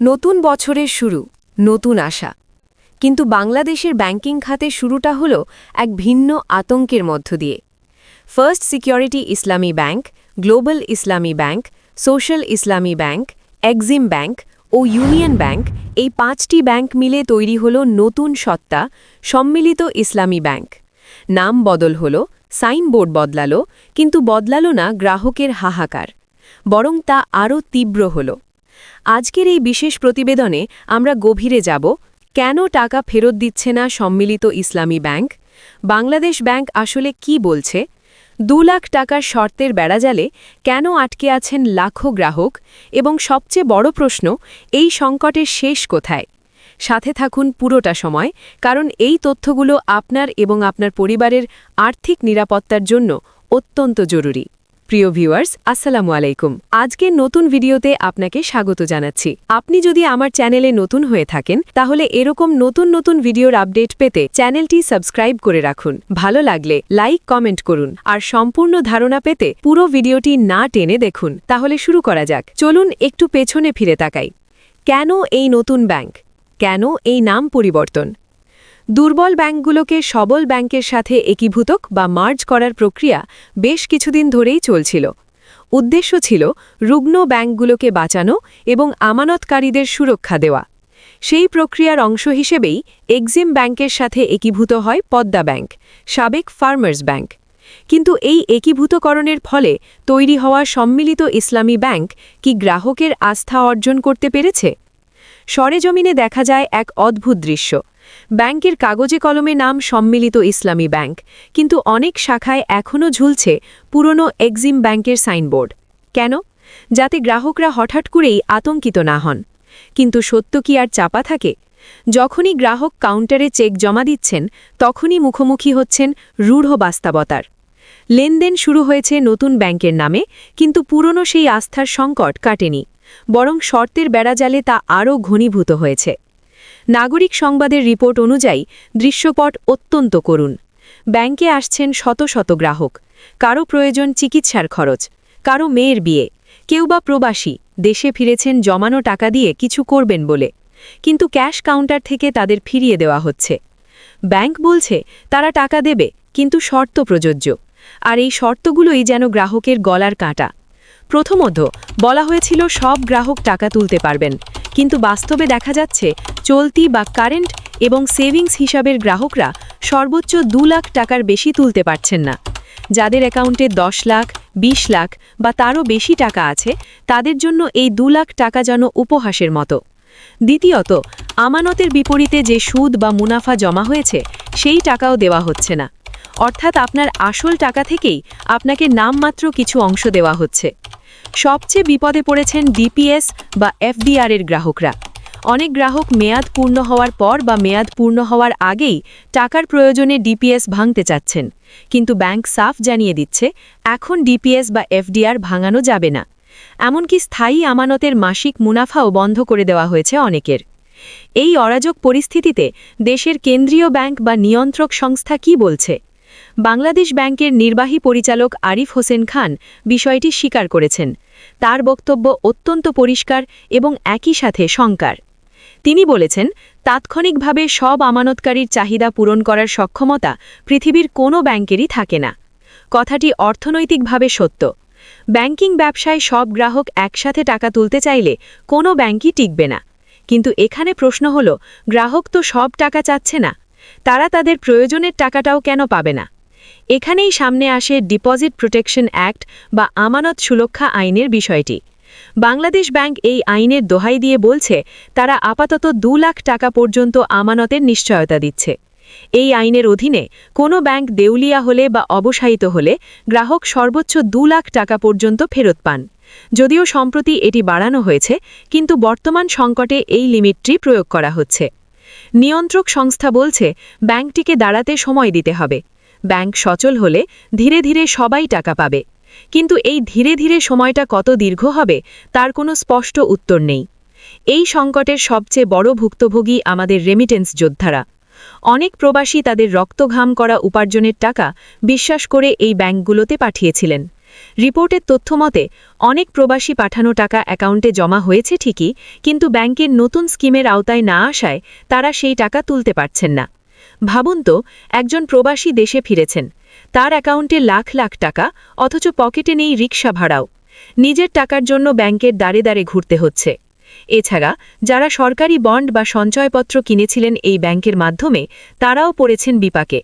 নতুন বছরের শুরু, নতুন আশা। কিন্তু বাংলাদেশের ব্যাংকিং খাতে শুরুটা হল এক ভিন্ন আতঙ্কের মধ্য দিয়ে। First security Islami bank global Islami bank social Islami bank Exim bank ও ইউনিয়ন ব্যাংক এই পাঁচটি ব্যাংক মিলে তৈরি হল নতুন সত্তা, সম্মিলিত ইসলামী ব্যাংক। নাম বদল হল, সাইনবোর্ড বদলালো, কিন্তু বদলালো না গ্রাহকের হাহাকার, বরং তা আরও তীব্র হল। আজকের এই বিশেষ প্রতিবেদনে আমরা গভীরে যাব, কেন টাকা ফেরত দিচ্ছে না সম্মিলিত ইসলামী ব্যাংক? বাংলাদেশ ব্যাংক আসলে কি বলছে? দু লাখ টাকার শর্তের বেড়াজালে কেন আটকে আছেন লাখো গ্রাহক? এবং সবচেয়ে বড় প্রশ্ন, এই সংকটের শেষ কোথায়? সাথে থাকুন পুরোটা সময়, কারণ এই তথ্যগুলো আপনার এবং আপনার পরিবারের আর্থিক নিরাপত্তার জন্য অত্যন্ত জরুরি। প্রিয় ভিউয়ার্স, আসসালামু আলাইকুম। আজকের নতুন ভিডিওতে আপনাকে স্বাগত জানাচ্ছি। আপনি যদি আমার চ্যানেলে নতুন হয়ে থাকেন, তাহলে এরকম নতুন নতুন ভিডিওর আপডেট পেতে চ্যানেলটি সাবস্ক্রাইব করে রাখুন। ভালো লাগলে লাইক, কমেন্ট করুন। আর সম্পূর্ণ ধারণা পেতে পুরো ভিডিওটি না টেনে দেখুন। তাহলে শুরু করা যাক। চলুন একটু পেছনে ফিরে তাকাই। কেন এই নতুন ব্যাংক? কেন এই নাম পরিবর্তন? দুর্বল ব্যাংকগুলোকে সবল ব্যাংকের সাথে একীভূতক বা মার্জ করার প্রক্রিয়া বেশ কিছুদিন ধরেই চলছিল। উদ্দেশ্য ছিল রুগ্ন ব্যাংকগুলোকে বাঁচানো এবং আমানতকারীদের সুরক্ষা দেওয়া। সেই প্রক্রিয়ার অংশ হিসেবেই এক্সিম ব্যাংকের সাথে একীভূত হয় পদ্মা ব্যাংক, সাবেক ফার্মার্স ব্যাংক। কিন্তু এই একীভূতকরণের ফলে তৈরি হওয়া সম্মিলিত ইসলামী ব্যাংক কি গ্রাহকের আস্থা অর্জন করতে পেরেছে? সরেজমিনে দেখা যায় এক অদ্ভুত দৃশ্য। ব্যাংকের কাগজে কলমে নাম সম্মিলিত ইসলামী ব্যাংক, কিন্তু অনেক শাখায় এখনও ঝুলছে পুরনো এক্সিম ব্যাংকের সাইনবোর্ড। কেন? যাতে গ্রাহকরা হঠাৎ করেই আতঙ্কিত না হন। কিন্তু সত্য কি আর চাপা থাকে? যখনই গ্রাহক কাউন্টারে চেক জমা দিচ্ছেন, তখনই মুখোমুখি হচ্ছেন রূঢ় বাস্তবতার। লেনদেন শুরু হয়েছে নতুন ব্যাংকের নামে, কিন্তু পুরনো সেই আস্থার সংকট কাটেনি, বরং শর্তের বেড়াজালে তা আরও ঘনীভূত হয়েছে। নাগরিক সংবাদের রিপোর্ট অনুযায়ী দৃশ্যপট অত্যন্ত করুণ। ব্যাংকে আসছেন শত শত গ্রাহক। কারও প্রয়োজন চিকিৎসার খরচ, কারও মেয়ের বিয়ে। কেউ বা প্রবাসী, দেশে ফিরেছেন জমানো টাকা দিয়ে কিছু করবেন বলে। কিন্তু ক্যাশ কাউন্টার থেকে তাদের ফিরিয়ে দেওয়া হচ্ছে। ব্যাংক বলছে, তারা টাকা দেবে, কিন্তু শর্ত প্রযোজ্য। আর এই শর্তগুলোই যেন গ্রাহকের গলার কাঁটা। প্রথমত, বলা হয়েছিল সব গ্রাহক টাকা তুলতে পারবেন। কিন্তু বাস্তবে দেখা যাচ্ছে, চলতি বা কারেন্ট এবং সেভিংস হিসাবের গ্রাহকরা সর্বোচ্চ দু লাখ টাকার বেশি তুলতে পারছেন না। যাদের অ্যাকাউন্টে দশ লাখ ২০ লাখ বা তারও বেশি টাকা আছে, তাদের জন্য এই দু লাখ টাকা যেন উপহাসের মতো। দ্বিতীয়ত, আমানতের বিপরীতে যে সুদ বা মুনাফা জমা হয়েছে, সেই টাকাও দেওয়া হচ্ছে না। অর্থাৎ আপনার আসল টাকা থেকেই আপনাকে নামমাত্র কিছু অংশ দেওয়া হচ্ছে। সবচেয়ে বিপদে পড়েছেন ডিপিএস বা এফডিআর এর গ্রাহকরা। অনেক গ্রাহক মেয়াদ পূর্ণ হওয়ার পর বা মেয়াদ পূর্ণ হওয়ার আগেই টাকার প্রয়োজনে ডিপিএস ভাঙতে চাচ্ছেন। কিন্তু ব্যাংক সাফ জানিয়ে দিচ্ছে, এখন ডিপিএস বা এফডিআর ভাঙানো যাবে না। এমনকি স্থায়ী আমানতের মাসিক মুনাফাও বন্ধ করে দেওয়া হয়েছে অনেকের। এই অরাজক পরিস্থিতিতে দেশের কেন্দ্রীয় ব্যাংক বা নিয়ন্ত্রক সংস্থা কি বলছে? বাংলাদেশ ব্যাংকের নির্বাহী পরিচালক আরিফ হোসেন খান বিষয়টি স্বীকার করেছেন। তার বক্তব্য অত্যন্ত পরিষ্কার এবং একই সাথে শঙ্কার তিনি বলেছেন, তাৎক্ষণিকভাবে সব আমানতকারীর চাহিদা পূরণ করার সক্ষমতা পৃথিবীর কোনো ব্যাংকেরই থাকে না। কথাটি অর্থনৈতিকভাবে সত্য। ব্যাংকিং ব্যবসায় সব গ্রাহক একসাথে টাকা তুলতে চাইলে কোনো ব্যাংকই টিকবে না। কিন্তু এখানে প্রশ্ন হল, গ্রাহক তো সব টাকা চাচ্ছে না। তারা তাদের প্রয়োজনের টাকাটাও কেন পাবে না? এখানেই সামনে আসে ডিপোজিট প্রোটেকশন অ্যাক্ট বা আমানত সুরক্ষা আইনের বিষয়টি। বাংলাদেশ ব্যাংক এই আইনের দোহাই দিয়ে বলছে, তারা আপাতত দু লাখ টাকা পর্যন্ত আমানতের নিশ্চয়তা দিচ্ছে। এই আইনের অধীনে কোনো ব্যাংক দেউলিয়া হলে বা অবসায়িত হলে গ্রাহক সর্বোচ্চ দু লাখ টাকা পর্যন্ত ফেরত পান। যদিও সম্প্রতি এটি বাড়ানো হয়েছে, কিন্তু বর্তমান সংকটে এই লিমিটটি প্রয়োগ করা হচ্ছে। নিয়ন্ত্রক সংস্থা বলছে, ব্যাংকটিকে দাঁড়াতে সময় দিতে হবে। ব্যাংক সচল হলে ধীরে ধীরে সবাই টাকা পাবে। কিন্তু এই ধীরে ধীরে সময়টা কত দীর্ঘ হবে, তার কোনো স্পষ্ট উত্তর নেই। এই সংকটের সবচেয়ে বড় ভুক্তভোগী আমাদের রেমিটেন্স যোদ্ধারা। অনেক প্রবাসী তাদের রক্তঘাম করা উপার্জনের টাকা বিশ্বাস করে এই ব্যাংকগুলোতে পাঠিয়েছিলেন। রিপোর্টের তথ্য মতে অনেক প্রবাসী পাঠানো টাকা অ্যাকাউন্টে জমা হয়েছে ঠিকই, কিন্তু ব্যাংকের নতুন স্কিমের আওতায় না আসায় তারা সেই টাকা তুলতে পারছেন না। ভাবুন তো, একজন প্রবাসী দেশে ফিরেছেন। তার অ্যাকাউন্টে লাখ লাখ টাকা, অথচ পকেটে নেই রিক্সা ভাড়াও। নিজের টাকার জন্য ব্যাংকের দাঁড়ে দাঁড়ে ঘুরতে হচ্ছে। এছাড়া, যারা সরকারি বন্ড বা সঞ্চয়পত্র কিনেছিলেন এই ব্যাংকের মাধ্যমে, তারাও পড়েছেন বিপাকে।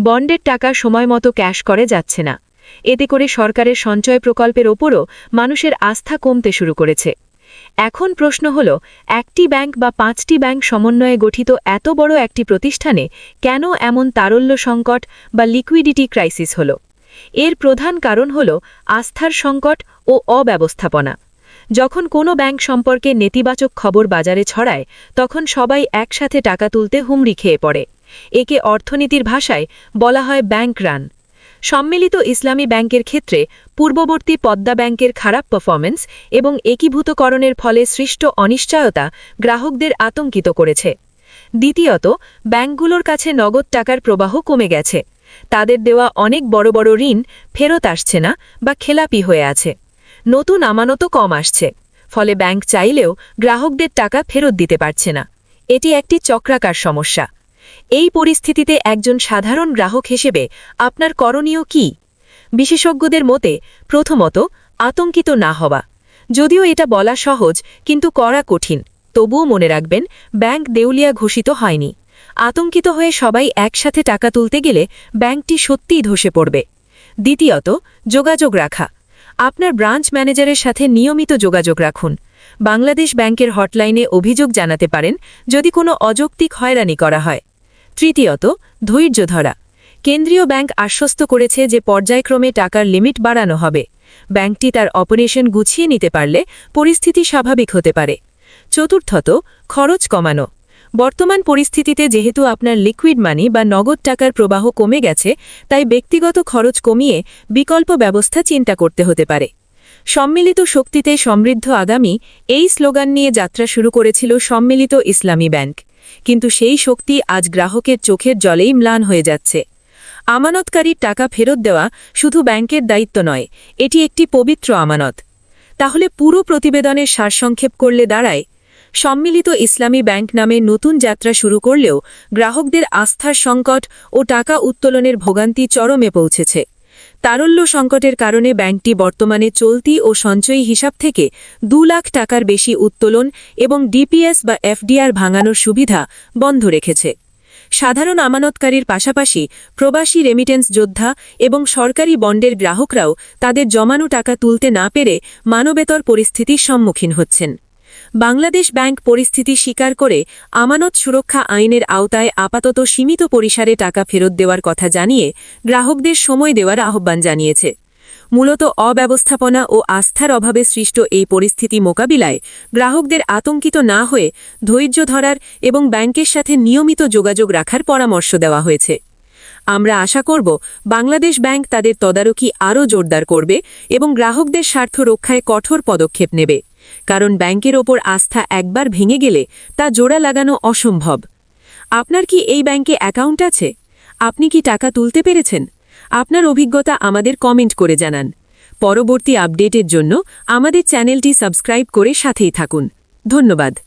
বন্ডের টাকা সময়মতো ক্যাশ করে যাচ্ছে না। এতে করে সরকারের সঞ্চয় প্রকল্পের ওপরও মানুষের আস্থা কমতে শুরু করেছে। এখন প্রশ্ন হল, একটি ব্যাংক বা পাঁচটি ব্যাংক সমন্বয়ে গঠিত এত বড় একটি প্রতিষ্ঠানে কেন এমন তারল্য সংকট বা লিকুইডিটি ক্রাইসিস হল? এর প্রধান কারণ হল আস্থার সংকট ও অব্যবস্থাপনা। যখন কোনো ব্যাংক সম্পর্কে নেতিবাচক খবর বাজারে ছড়ায়, তখন সবাই একসাথে টাকা তুলতে হুমড়ি খেয়ে পড়ে। একে অর্থনীতির ভাষায় বলা হয় ব্যাংক রান। সম্মিলিত ইসলামী ব্যাংকের ক্ষেত্রে পূর্ববর্তী পদ্মা ব্যাংকের খারাপ পারফরমেন্স এবং একীভূতকরণের ফলে সৃষ্ট অনিশ্চয়তা গ্রাহকদের আতঙ্কিত করেছে। দ্বিতীয়ত, ব্যাংকগুলোর কাছে নগদ টাকার প্রবাহ কমে গেছে। তাদের দেওয়া অনেক বড় বড় ঋণ ফেরত আসছে না বা খেলাপি হয়ে আছে। নতুন আমানতও কম আসছে। ফলে ব্যাংক চাইলেও গ্রাহকদের টাকা ফেরত দিতে পারছে না। এটি একটি চক্রাকার সমস্যা। এই পরিস্থিতিতে একজন সাধারণ গ্রাহক হিসেবে আপনার করণীয় কি? বিশেষজ্ঞদের মতে, প্রথমত, আতঙ্কিত না হওয়া। যদিও এটা বলা সহজ, কিন্তু করা কঠিন। তবুও মনে রাখবেন, ব্যাংক দেউলিয়া ঘোষিত হয়নি। আতঙ্কিত হয়ে সবাই একসাথে টাকা তুলতে গেলে ব্যাংকটি সত্যিই ধসে পড়বে। দ্বিতীয়ত, যোগাযোগ রাখা। আপনার ব্রাঞ্চ ম্যানেজারের সাথে নিয়মিত যোগাযোগ রাখুন। বাংলাদেশ ব্যাংকের হটলাইনে অভিযোগ জানাতে পারেন, যদি কোনো অযৌক্তিক হয়রানি করা হয়। তৃতীয়ত ধৈর্য ধরা কেন্দ্রীয় ব্যাংক আশ্বস্ত করেছে যে পর্যায়ক্রমে টাকার লিমিট বাড়ানো হবে। ব্যাংকটি তার অপারেশন গুছিয়ে নিতে পারলে পরিস্থিতি স্বাভাবিক হতে পারে। চতুর্থত, খরচ কমানো। বর্তমান পরিস্থিতিতে যেহেতু আপনার লিকুইড মানি বা নগদ টাকার প্রবাহ কমে গেছে, তাই ব্যক্তিগত খরচ কমিয়ে বিকল্প ব্যবস্থা চিন্তা করতে হতে পারে। সম্মিলিত শক্তিতে সমৃদ্ধ আগামী এই স্লোগান নিয়ে যাত্রা শুরু করেছিল সম্মিলিত ইসলামী ব্যাংক। কিন্তু সেই শক্তি আজ গ্রাহকের চোখের জলেই ম্লান হয়ে যাচ্ছে। আমানতকারীর টাকা ফেরত দেওয়া শুধু ব্যাংকের দায়িত্ব নয়, এটি একটি পবিত্র আমানত। তাহলে পুরো প্রতিবেদনের সারসংক্ষেপ করলে দাঁড়ায়? সম্মিলিত ইসলামী ব্যাংক নামে নতুন যাত্রা শুরু করলেও গ্রাহকদের আস্থার সংকট ও টাকা উত্তোলনের ভোগান্তি চরমে পৌঁছেছে। তারল্য সংকটের কারণে ব্যাংকটি বর্তমানে চলতি ও সঞ্চয়ী হিসাব থেকে দু লাখ টাকার বেশি উত্তোলন এবং ডিপিএস বা এফডিআর ভাঙানোর সুবিধা বন্ধ রেখেছে। সাধারণ আমানতকারীর পাশাপাশি প্রবাসী রেমিটেন্স যোদ্ধা এবং সরকারি বন্ডের গ্রাহকরাও তাদের জমানো টাকা তুলতে না পেরে মানবেতর পরিস্থিতির সম্মুখীন হচ্ছেন। বাংলাদেশ ব্যাংক পরিস্থিতি স্বীকার করে আমানত সুরক্ষা আইনের আওতায় আপাতত সীমিত পরিসরে টাকা ফেরত দেওয়ার কথা জানিয়ে গ্রাহকদের সময় দেওয়ার আহ্বান জানিয়েছে। মূলত অব্যবস্থাপনা ও আস্থার অভাবে সৃষ্ট এই পরিস্থিতি মোকাবিলায় গ্রাহকদের আতঙ্কিত না হয়ে ধৈর্য ধরার এবং ব্যাংকের সাথে নিয়মিত যোগাযোগ রাখার পরামর্শ দেওয়া হয়েছে। আমরা আশা করব বাংলাদেশ ব্যাংক তাদের তদারকি আরও জোরদার করবে এবং গ্রাহকদের স্বার্থ রক্ষায় কঠোর পদক্ষেপ নেবে। কারণ ব্যাংকের ওপর আস্থা একবার ভেঙে গেলে তা জোড়া লাগানো অসম্ভব। আপনার কি এই ব্যাংকে অ্যাকাউন্ট আছে? আপনি কি টাকা তুলতে পেরেছেন? আপনার অভিজ্ঞতা আমাদের কমেন্ট করে জানান। পরবর্তী আপডেটের জন্য আমাদের চ্যানেলটি সাবস্ক্রাইব করে সাথেই থাকুন। ধন্যবাদ।